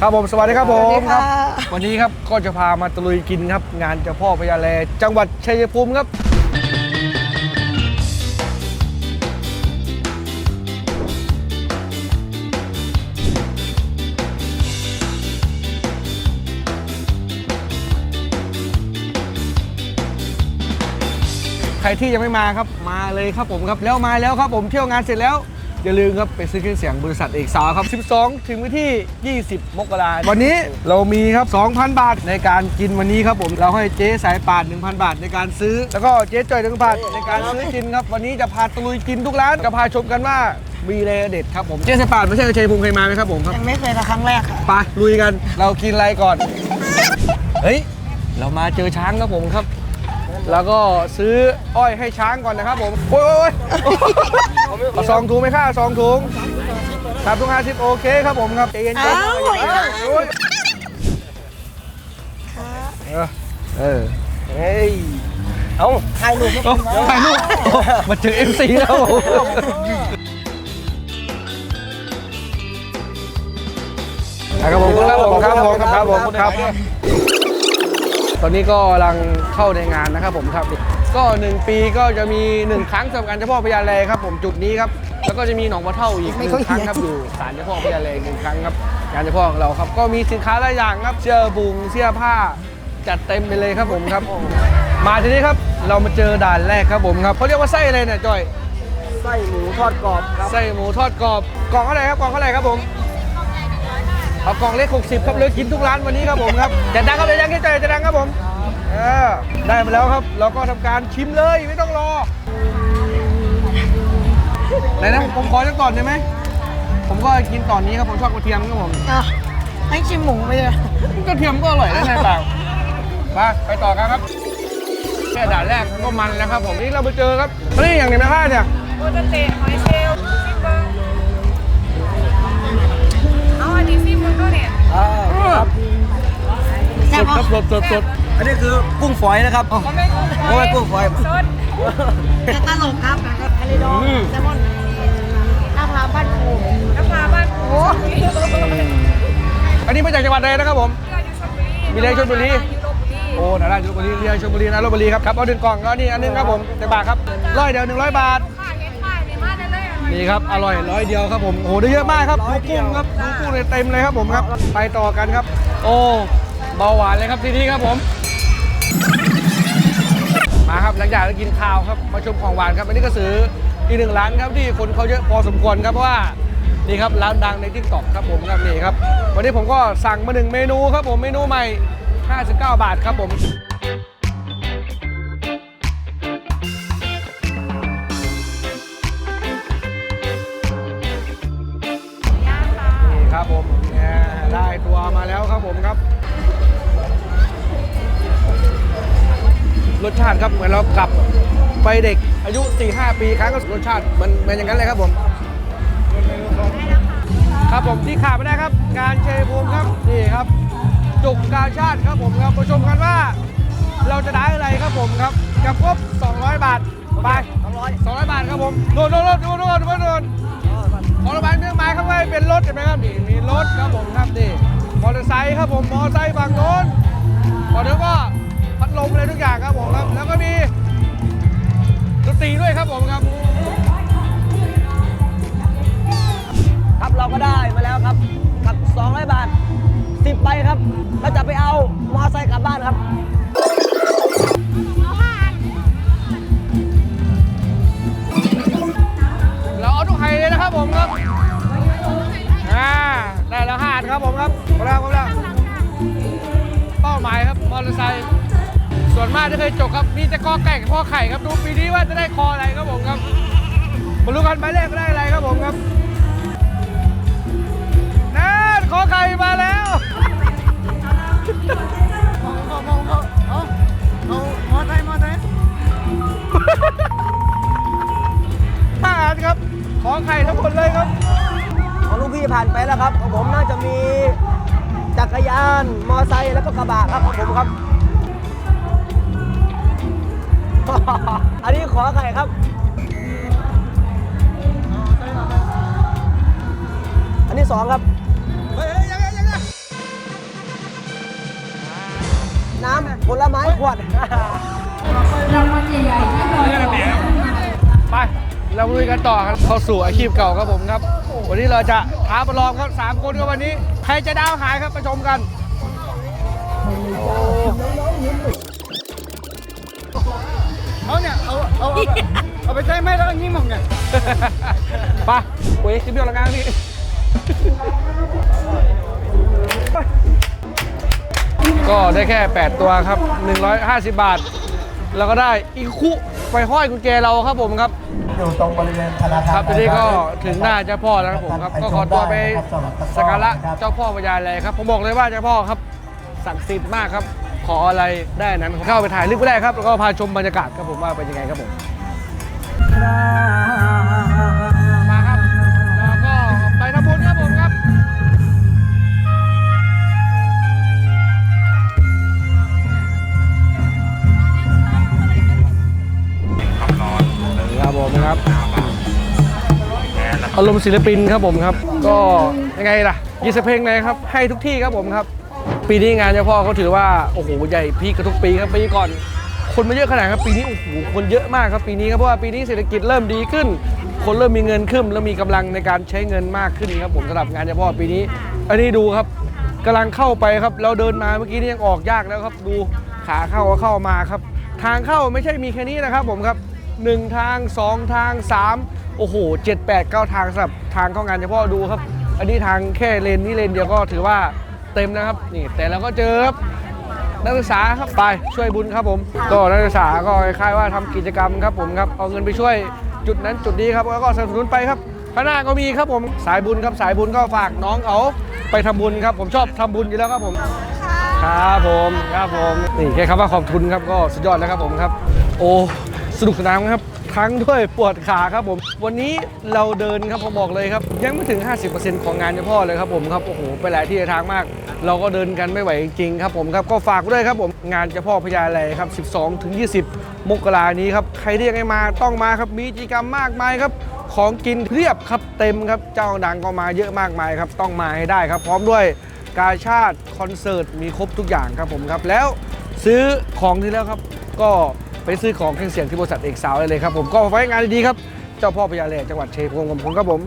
ครับผมสวัสดีครับผสวัมสดีครัค่ะบวันนี้ครับก็จะพามาตะลุยกินครับ งานเจ้าพ่อพญาแลจังหวัดชัยภูมิครับ ใครที่ยังไม่มาครับมาเลยครับผมครับแล้วมาแล้วครับผมเที่ยวงานเสร็จแล้ว อย่าลืมครับไปซื้อเครื่องเสียงบริษัทเอกสาวครับ 12 ถึงวันที่ 20 มกราคมวันนี้เรามีครับ 2,000 บาทในการกินวันนี้ครับผมเราให้เจ๊สายป่าน1,000 บาทในการซื้อ แล้วก็เจ๊จ่อย1,000บาทในการซื้อกินครับ วันนี้จะพาตะลุยกินทุกร้านจะพาชมกันว่ามีอะไรเด็ดครับผมเจ๊สายป่านไม่ใช่ชัยภูมิเคยมาไหมครับผมครับยังไม่เคยมาครั้งแรกค่ะไปลุยกันเรากินอะไรก่อนเฮ้ยเรามาเจอช้างครับผมครับ แล้วก็ซื้ออ้อยให้ช้างก่อนนะครับผมโอ้ยโอ้ยโอ้ยเอาสองถุงไหมค่าสองถุงสามถุงห้าสิบโอเคครับผมครับใจเย็นๆอ้าวโอ้ยเออเออเฮ้ยเอาถ่ายรูปให้โอ้ผมหน่อยถ่ายรูปโอ้มาเจอเอ็มซีแล้วผมครับผมครับผมครับผมครับผมครับต อนนี้ก็กำลังเข้าในงานนะครับผมครับ ก็ 1 ปีก็จะมี 1 ครั้งสำหรับการเจ้าพ่อพญาแลครับผมจุดนี้ครับ แล้วก็จะมีหนองปลาเท่าอีกหนึ่งครั้งครับอยู่ศาลเจ้าพ่อพญาแลหนึ่งครั้งครับงานเจ้าพ่อของเราครับ ก็มีสินค้าหลายอย่างครับเสื้อบุงเสื้อผ้าจัดเต็มไปเลยครับผมครับ มาทีนี้ครับเรามาเจอด่านแรกครับผมครับเขาเรียกว่าไส้อะไรเนี่ยจอยไส้หมูทอดกรอบครับไส้หมูทอดกรอบกล่องเท่าไหร่ครับกล่องเท่าไหร่ครับผม เอากล่องเล็ก 60 ครับเลยกินทุกร้านวันนี้ครับผมครับจะดังครับจะดังแค่ใจจะดังครับผมเออได้มาแล้วครับ เราก็ทำการชิมเลยไม่ต้องรอไหนนะผมขอสักตอนได้ไหมผมก็กินตอนนี้ครับผมชอบกระเทียมครับผมอะให้ชิมหมูไปเลยกระเทียมก็อร่อยนะนายเปล่ามาไปต่อกันครับแค่ด่านแรกก็มันแล้วครับผมนี่เราไปเจอครับนี่อย่างหนึ่งนะฮะเนี่ยโอตาเตะหอยเชล ครับสดสดสดอันนี้คือกุ้งฝอยนะครับก็ไม่กุ้งฝโอ้ยกุ้งฝอย สดจะตลกครับทะเลดองแซลมอนลาบพร้าวบ้านโป่งน้ำปลาบ้านโอ้ยอันนี้มาจากจังหวัดอะไรนะครับผม มีอะไรชลบุรียูโรบุรี โอ้ นาราชลบุรีเรียนชลบุรีนะลบบุรีครับครับ เอาหนึ่งกล่องก็นี่อันหนึงครับผมแต่บาทครับร้อยเดียวหนึ่งร้อยบาทค่าเย็นป้ายในบ้านนั่นเลยนี่ครับ อร่อยร้อยเดียวครับผม โอ้โหได้เยอะมากครับดูกุ้งครับดูกุ้งเลยเต็มเลยครับผมครับ ไปต่อกันครับ โอ้ เบาหวานเลยครับที่นี่ครับผม มาครับหลังจากกินข้าวครับมาชมของหวานครับอันนี้ก็ซื้ออีกหนึ่งร้านครับที่คนเขาเยอะพอสมควรครับเพราะว่านี่ครับร้านดังในทิกตอกครับผมครับนี่ครับ วันนี้ผมก็สั่งมาหนึ่งเมนูครับผมเมนูใหม่ 59 บาทครับผมนี่ครับผมได้ตัวมาแล้วครับผมครับ ติครับเหมือนเรากลับไปเด็กอายุ 4-5 ปีครั้งก็รสชาติเหมันเหมือนอย่างนั้นเลยครับผมครับผมที่ขาดไม่ได้ครับ การเชยภูมิครับนี่ครับ จุกกาชาติครับผมครับมาชมกันว่า เราจะได้อะไรครับผมครับกับครบ200 บาทไป200บาทครับผมโดนโดนโดนโดนโดนโดนโดนมอเตอร์ไซค์เครื่องไม้ข้างในเป็นรถเห็นไหมครับนี่มีรถครับผมครับนี่มอเตอร์ไซค์ครับผมมอเตอร์ไซค์ฝั่งโน้นก่อนเดี๋ยวก็ พัดลมอะไรทุกอย่างครับผมครับ แล้วก็มีดนตรีด้วยครับผมครับ ครับเราก็ได้มาแล้วครับกับ200 บาท 10ใบครับเราจะไปเอามอไซค์กลับบ้านครับเราเอาทุกไฮเลยนะครับผมครับอ่าได้แล้วห้าอันครับผมครับหมดแล้วหมดแล้วเป้าหมายครับมอเตอร์ไซค์ ส่วนมากที่เคยจกครับมีแต่กอไก่กับพ่อไข่ครับดูปีนี้ว่าจะได้คออะไรครับผมครับมาลุ้กันหมายเลขได้อะไรครับผมครับนั่นขอไข่มาแล้วมอไซค์มอไซค์ห้าอันครับขอไข่ทั้งหมดเลยครับของลูกพี่ผ่านไปแล้วครับของผมน่าจะมีจักรยานมอไซค์แล้วก็กระบะครับของผมครับ ขอไข่ครับ อันนี้สองครับน้ำผลไม้ขวดรางวัลใหญ่ๆไป เราลุยกันต่อครับเข้าสู่อาชีพเก่าครับผมครับ วันนี้เราจะท้าประลองครับสามคนครับวันนี้ ใครจะดาวหายครับไปชมกันโอ้ เอาเอาเอาแบบเอาไปใช้ไหมแล้วก็ยิงมึงเนี่ยไปโอ้ยคลิปเดียวละงานพี่ก็ได้แค่ 8 ตัวครับ 150 บาท แล้วก็ได้อีกคุไปห้อยกุญแจเราครับผมครับ อยู่ตรงบริเวณธนาคารครับทีนี้ก็ถึงหน้าเจ้าพ่อแล้วครับผมครับ ก็ขอตัวไปสักการะเจ้าพ่อพญาเลยครับ ผมบอกเลยว่าเจ้าพ่อครับศักดิ์สิทธิ์มากครับ ขออะไรได้นั้นเข้าไปถ่ายรูปก็ได้ครับ แล้วก็พาชมบรรยากาศครับผมว่าเป็นยังไงครับผมมาครับแล้วก็ไปทำบุญครับผมครับครับผมครับอารมณ์ศิลปินครับผมครับ ก็ยังไงล่ะยีสเพลงเลยครับ ให้ทุกที่ครับผมครับ ปีนี้งานเจ้าพ่อเขาถือว่าโอ้โหใหญ่พีคกับทุกปีครับปีก่อน คนมาเยอะขนาดครับปีนี้โอ้โหคนเยอะมากครับปีนี้ครับเพราะว่าปีนี้เศรษฐกิจเริ่มดีขึ้น คนเริ่มมีเงินขึ้นแล้วมีกำลังในการใช้เงินมากขึ้นครับผมสำหรับงานเจ้าพ่อปีนี้ อันนี้ดูครับกำลังเข้าไปครับ เราเดินมาเมื่อกี้นี่ยังออกยากแล้วครับ ดูขาเข้าก็เข้ามาครับ ทางเข้าไม่ใช่มีแค่นี้นะครับผมครับหนึ่งทางสองทางสามโอ้โหเจ็ดแปดเก้าทางสำหรับทางเข้างานเฉพาะดูครับ อันนี้ทางแค่เลนนี้เลนเดียวก็ถือว่า เต็มนะครับนี่แต่เราก็เจอครับนักศึกษาครับไปช่วยบุญครับผม ก็นักศึกษาก็คล้ายว่าทำกิจกรรมครับผมครับเอาเงินไปช่วยจุดนั้นจุดนี้ครับแล้วก็สนับสนุนไปครับข้างหน้าก็มีครับผมสายบุญครับสายบุญก็ฝากน้องเขาไปทำบุญครับ ผมชอบทำบุญอยู่แล้วครับผมครับผมครับผมนี่แค่คำว่าขอบคุณครับก็สุดยอดแล้วครับผมครับ โอ้สนุกสนานครับทั้งด้วยปวดขาครับผม วันนี้เราเดินครับผมบอกเลยครับ ยังไม่ถึง 50%ของงานเฉพาะเลยครับผมครับโอ้โหไปหลายที่ทางมาก เราก็เดินกันไม่ไหวจริงครับผมครับก็ฝากด้วยครับผมงานเฉพาะพญาแลครับ 12ถึง20 มกรานี้ครับใครที่ยังไม่มาต้องมาครับมีกิจกรรมมากมายครับ ของกินเพียบครับเต็มครับเจ้าดังก็มาเยอะมากมายครับต้องมาให้ได้ครับ พร้อมด้วยกาชาติคอนเสิร์ตมีครบทุกอย่างครับผมครับแล้วซื้อของที่แล้วครับ ก็ไปซื้อของเครื่องเสียงที่บริษัทเอกสาวได้เลยครับผมก็ไว้งานดีๆครับ เจ้าพ่อพญาแลจังหวัดเชัยภูมิของผมครับผม